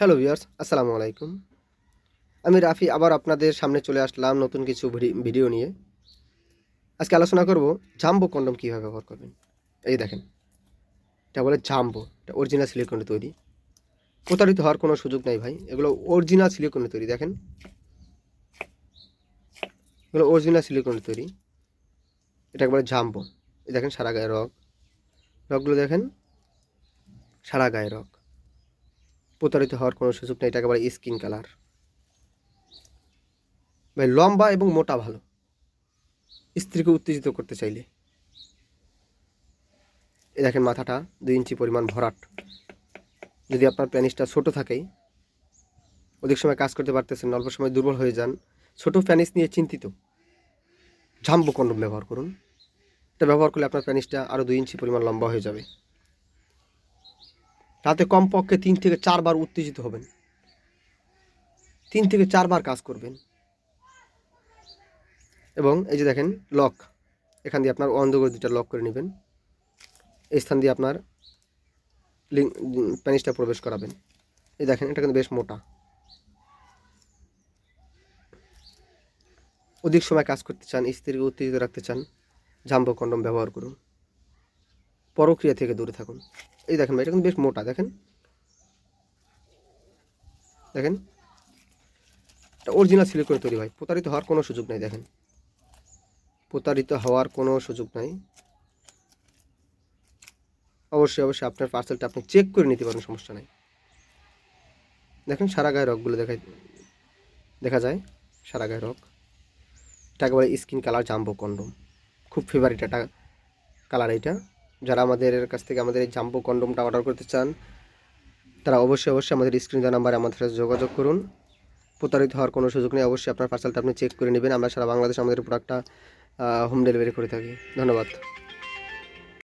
Hello viewers আসসালামু আলাইকুম। আমি রাফি, আবার আপনাদের সামনে চলে আসলাম নতুন কিছু ভিডি- ভিডিও নিয়ে। আজকে আলোচনা করব জাম্বো কন্ডম কীভাবে ব্যবহার করবেন। এই দেখেন, এটা বলে জাম্বো, এটা অরিজিনাল সিলিকনে তৈরি। প্রতারিত হওয়ার কোনো সুযোগ নেই ভাই, এগুলো অরিজিনাল সিলিকনে তৈরি, দেখেন। এগুলো অরিজিনাল সিলিকনে তৈরি। এটা একবারে জাম্বো। এই দেখেন, সারা গায়ে রক রকগুলো দেখেন, সারা গায়ে রক প্রতারিত হওয়ার কোনো সুযোগ নেই, এটা একেবারে স্কিন কালার ভাই, লম্বা এবং মোটা ভালো। স্ত্রীকে উত্তেজিত করতে চাইলে। এ দেখেন মাথাটা, দুই ইঞ্চি পরিমাণ ভরাট। যদি আপনার প্যানিসটা ছোট থাকে অধিক সময় কাজ করতে পারতেছেন অল্প সময় দুর্বল হয়ে যান, ছোট প্যানিস নিয়ে চিন্তিত। ঝাম্বো কন্ডম ব্যবহার করুন। এটা ব্যবহার করলে আপনার প্যানিসটা আরও দুই ইঞ্চি পরিমাণ লম্বা হয়ে যাবে। রাতে কমপক্ষে তিন থেকে চারবার উত্তেজিত হবেন। তিন থেকে চারবার কাজ করবেন। এবং এই যে দেখেন লক এখান দিয়ে আপনার অন্ধকার দুটা লক করে নেবেন। এই স্থান দিয়ে আপনার লিঙ্ক প্যানিসটা প্রবেশ করাবেন। এই দেখেন, এটা কিন্তু বেশ মোটা। অধিক সময় কাজ করতে চান স্ত্রীকে উত্তেজিত রাখতে চান, জাম্বো কন্ডম ব্যবহার করুন। পরক্রিয়া থেকে দূরে থাকুন। এই দেখেন ভাই, এটা কিন্তু বেশ মোটা, দেখেন। দেখেন। এটা অরিজিনাল সিলিকন তৈরি ভাই। প্রতারিত হওয়ার কোনো সুযোগ নাই, দেখেন। প্রতারিত হওয়ার কোনো সুযোগ নাই। অবশ্যই অবশ্যই আপনার পার্সেলটা আপনি চেক করে নিতে পারেন সমস্যা নাই। দেখেন সারা গায়ে রকগুলো দেখা দেখা যায় সারা গায়ে রক এটা একেবারে স্কিন কালার জাম্বো কন্ডম খুব ফেভারিট একটা কালার এটা যারা আমাদের কাছ থেকে আমাদের এই জাম্পু কন্ডোমটা অর্ডার করতে চান, তারা অবশ্যই অবশ্যই আমাদের স্ক্রিন দেওয়া নাম্বারে আমাদের সাথে যোগাযোগ করুন। প্রতারিত হওয়ার কোনো সুযোগ নেই, অবশ্যই আপনার পার্সেলটা আপনি চেক করে নেবেন। আমরা সারা বাংলাদেশ আমাদের প্রোডাক্টটা হোম ডেলিভারি করে থাকি। ধন্যবাদ।